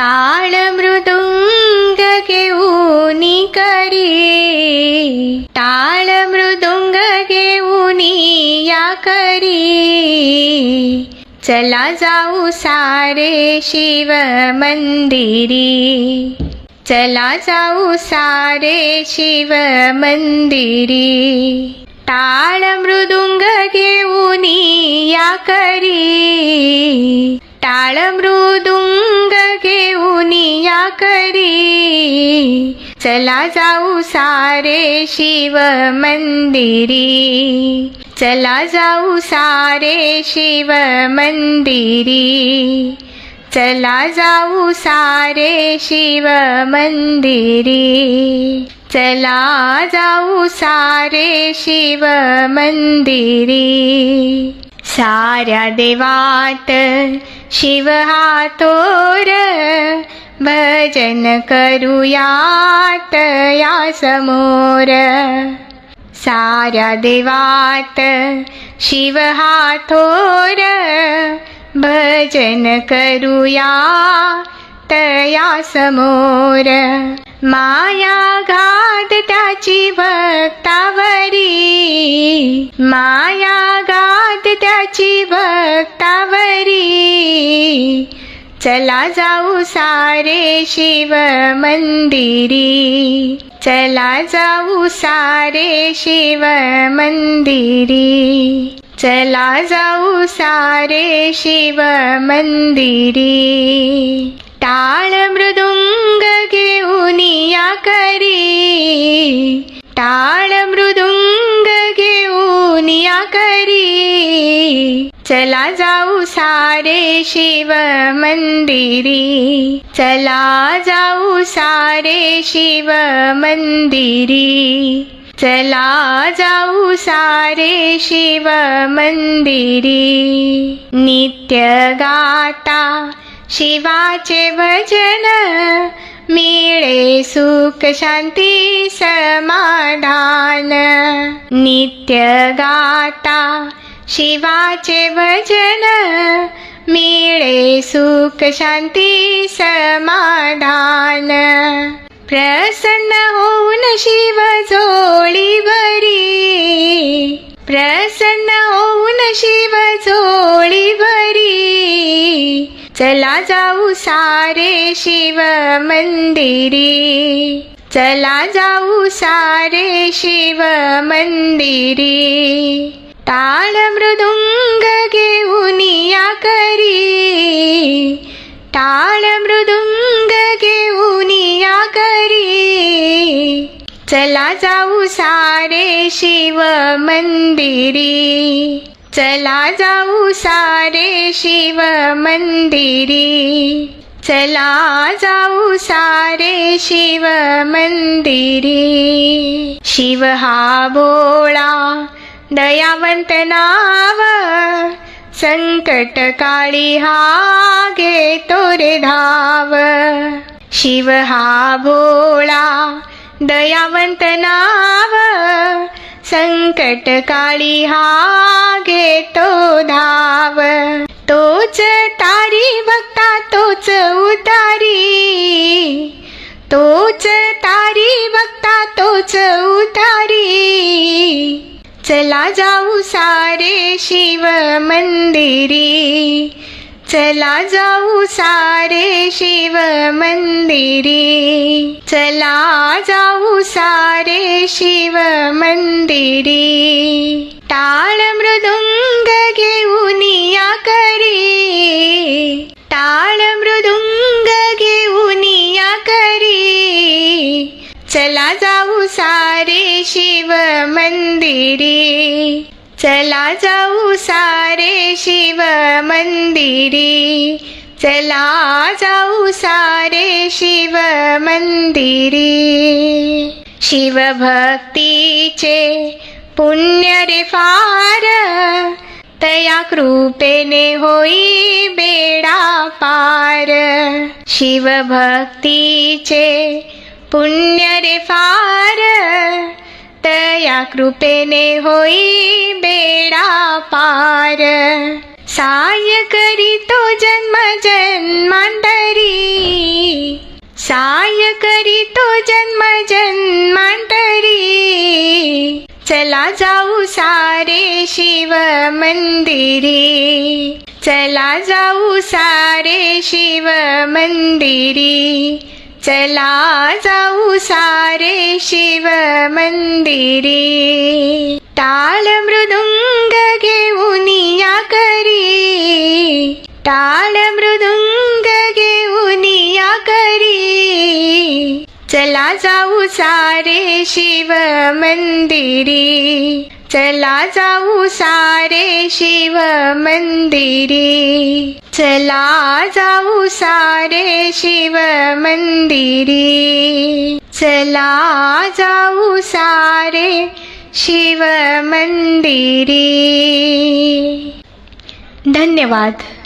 टाळ मृदुंग घेऊन करी टाळ मृदुंग घेऊन या करी चला जाऊ सारे शिव मंदिरी चला जाऊ सारे शिव मंदिरी टाळ मृदुंग घेऊन या करी टाळ मृदुंग घेऊन या करी. चला जाऊ सारे शिव मंदिरी. चला जाऊ सारे शिव मंदिरी. चला जाऊ सारे शिव मंदिरी. चला जाऊ सारे शिव मंदिरी. सारादेवात शिवहातोर भजन शिवोर या समोर. सारदेवात् शिवहातोर भजन करुया तया समोर माया घात त्याची भक्तावरी. माया घात त्याची भक्तावरी. चला जाऊ सारे शिव मंदिरी. चला जाऊ सारे शिव मंदिरी. चला जाऊ सारे शिव मंदिरी. चला जाऊ सारे शिव मंदिरी. चला जाऊ सारे शिव मंदिरी. चला जाऊ सारे शिव मंदिरी. नित्य गाता शिवाचे भजन मिळे सुख शांती समाधान. नित्य गाता शिवाचे भजन मिळे सुख शांती समाधान. प्रसन्न होऊन शिव जोळी भरी प्रसन्न होऊन शिव जोळी भरी चला जाऊ सारे शिव मंदिरी चला जाऊ सारे शिव मंदिरी. टाळ मृदुंग घेऊन या करी टाळ मृदुंग घेऊन या करी चला जाऊ सारे शिव मंदिरी चला जाऊ सारे शिव मंदिरी चला जाऊ सारे शिव मंदिरी शिव हा भोळा दयावंत नाव संकट काळी हा घेतो रे धाव. शिव हा भोळा दयावंत नाव संकट काळी हा घेतो धाव. तोच तारी बघता तोच उतारी सारे शिव मंदिरी. चला जाऊ सारे शिव मंदिरी. चला जाऊ सारे शिव मंदिरी. टाळ मृदुंग घेऊन या करी. टाळ मृदुंग घेऊन या करी. चला जाऊ सारे शिव मंदिरी. चला जाऊ सारे शिव मंदिरी. चला जाऊ सारे शिव मंदिरी. शिवभक्तीचे पुण्य रे फार. तया कृपेने होई बेडा पार. शिवभक्तीचे पुण्य रे फार. तया कृपेने होई बेडा पार. साय करीतो जन्म जन्मांतरी. साय करीतो जन्म जन्मांतरी. चला जाऊ सारे शिव मंदिरी. चला जाऊ सारे शिव मंदिरी. चला जाऊ सारे शिव या करी टाळ मृदुंग घेऊन या करी चला जाऊ सारे शिव मंदिरी चला जाऊ सारे शिव मंदिरी. चला जाऊ सारे शिव मंदिरी. चला जाऊ सारे शिव मंदिरी. धन्यवाद.